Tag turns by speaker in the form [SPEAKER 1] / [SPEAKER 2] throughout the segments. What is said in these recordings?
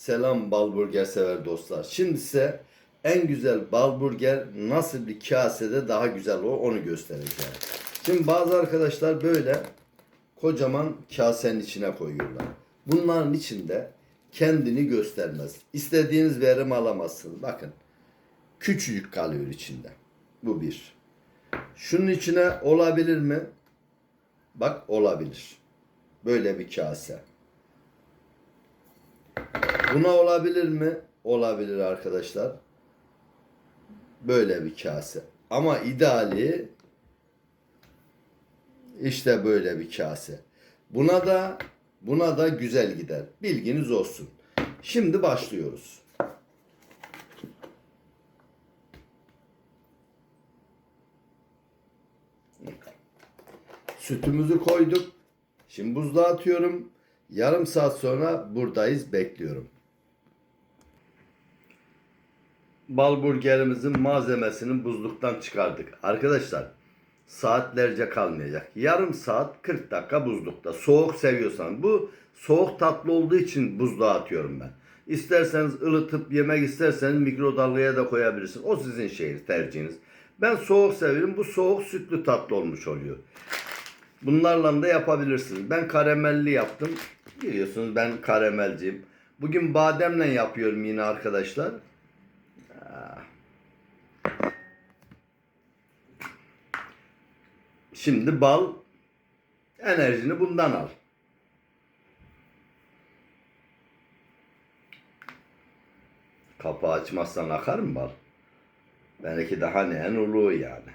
[SPEAKER 1] Selam bal burger sever dostlar. Şimdi size en güzel bal burger nasıl bir kasede daha güzel olur onu göstereceğim. Şimdi bazı arkadaşlar böyle kocaman kasenin içine koyuyorlar. Bunların içinde kendini göstermez. İstediğiniz verim alamazsınız. Bakın küçücük kalıyor içinde. Bu bir. Şunun içine olabilir mi? Bak olabilir. Böyle bir kase. Buna olabilir mi? Olabilir arkadaşlar. Böyle bir kase. Ama ideali işte böyle bir kase. Buna da buna da güzel gider. Bilginiz olsun. Şimdi başlıyoruz. Sütümüzü koyduk. Şimdi buzluğa atıyorum. Yarım saat sonra buradayız bekliyorum. Bal burgerimizin malzemesini buzluktan çıkardık. Arkadaşlar saatlerce kalmayacak. Yarım saat 40 dakika buzlukta. Soğuk seviyorsan bu soğuk tatlı olduğu için buzluğa atıyorum ben. İsterseniz ılıtıp yemek isterseniz mikrodalgaya da koyabilirsiniz. O sizin şeyiniz, tercihiniz. Ben soğuk severim. Bu soğuk sütlü tatlı olmuş oluyor. Bunlarla da yapabilirsiniz. Ben karamelli yaptım. Biliyorsunuz ben karamelciyim. Bugün bademle yapıyorum yine arkadaşlar. Şimdi bal enerjini bundan al. Kapağı açmazsan akar mı bal? Belki daha ne en uluğu yani.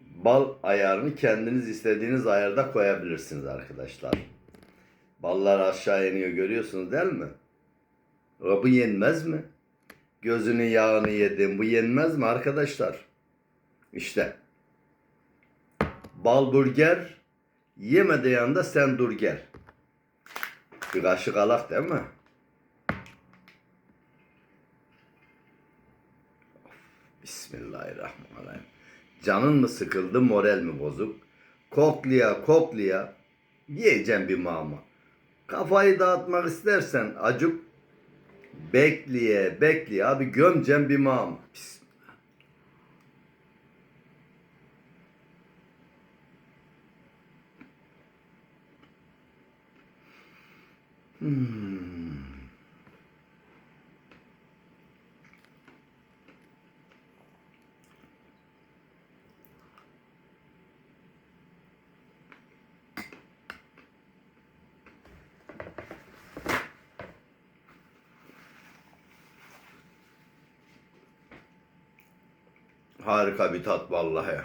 [SPEAKER 1] Bal ayarını kendiniz istediğiniz ayarda koyabilirsiniz arkadaşlar. Ballar aşağı iniyor görüyorsunuz değil mi? O bu yenmez mi? Gözünün yağını yedim. Bu yenmez mi arkadaşlar? İşte. Bal burger. Yemede yanında sen dur gel. Bir kaşık alak değil mi? Bismillahirrahmanirrahim. Canın mı sıkıldı, moral mi bozuk? Kokluya kokluya yiyeceğim bir mama. Kafayı dağıtmak istersen acık bekleye bekleye abi gömcem bir. Bismillah. Hmm. Harika bir tat vallahi.